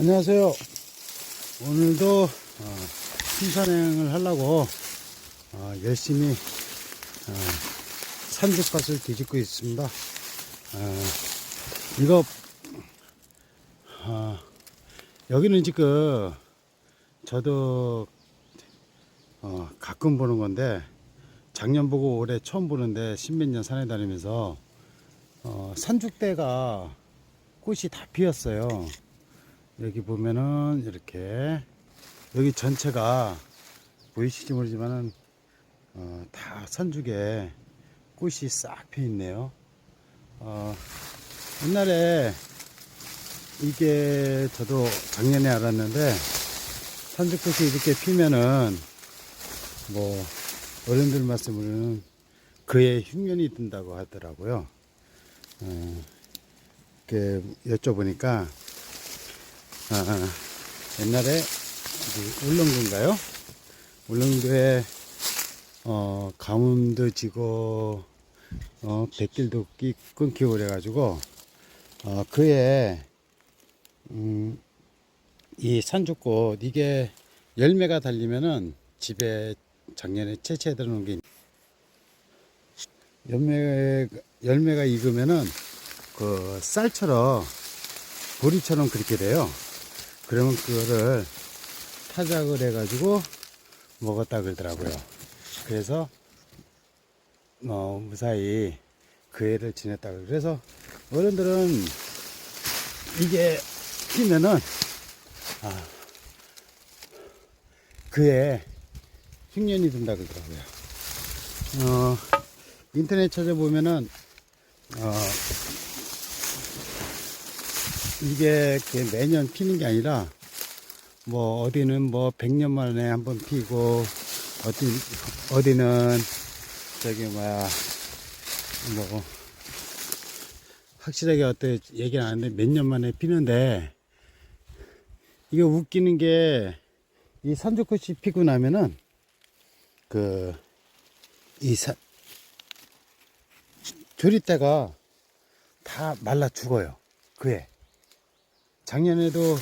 안녕하세요. 오늘도 어, 심산행을 하려고 어, 열심히 어, 산죽밭을 뒤집고 있습니다. 어, 이거 어, 여기는 지금 저도 어, 가끔 보는 건데 작년 보고 올해 처음 보는데 십몇 년 산에 다니면서 어, 산죽대가 꽃이 다 피었어요. 여기 보면은 이렇게 여기 전체가 보이실지 모르지만은 어, 다 산죽에 꽃이 싹 피어 있네요. 어, 옛날에 이게 저도 작년에 알았는데 산죽꽃이 이렇게 피면은 뭐 어른들 말씀으로는 그의 흉년이 든다고 하더라고요. 어, 이렇게 여쭤보니까 아, 옛날에 울릉도인가요? 울릉도에 어, 가뭄도 지고 어, 백길도 끼- 끊기고 그래가지고 어, 그에 음, 이 산죽꽃 이게 열매가 달리면은 집에 작년에 채취해 들어놓은 게 있- 열매 열매가 익으면은 그 쌀처럼 보리처럼 그렇게 돼요. 그러면 그거를 타작을 해가지고 먹었다 그러더라고요. 그래서 어, 무사히 그 해를 지냈다. 그래서 어른들은 이게 피면은 아, 그해 흉년이 든다 그러더라고요. 어, 인터넷 찾아보면은 어, 이게 그 매년 피는 게 아니라 뭐 어디는 뭐 100년 만에 한 번 피고 어디 어디는 저기 뭐야 뭐 확실하게 어때 얘기는 안 하는데 몇 년 만에 피는데 이게 웃기는 게 이 산조꽃이 피고 나면은 그 이산 조리대가 다 말라 죽어요. 그해 작년에도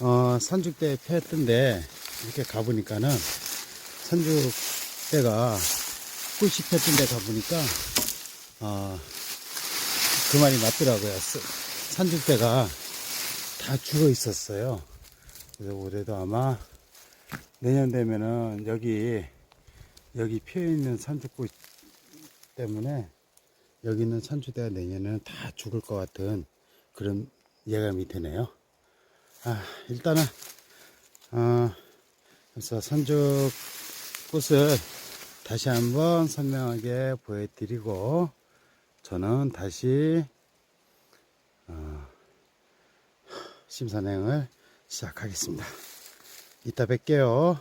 어, 산죽대 폈던데 이렇게 가보니까는 산죽대가 꽃이 폈던데 가보니까 어, 그 말이 맞더라고요. 스- 산죽대가 다 죽어 있었어요. 그래서 올해도 아마 내년 되면은 여기 여기 피어 있는 산죽꽃 때문에 여기 있는 산죽대가 내년에는 다 죽을 것 같은 그런 예감이 드네요. 아, 일단은, 어, 그래서 산죽 꽃을 다시 한번 설명하게 보여드리고, 저는 다시, 어, 심산행을 시작하겠습니다. 이따 뵐게요.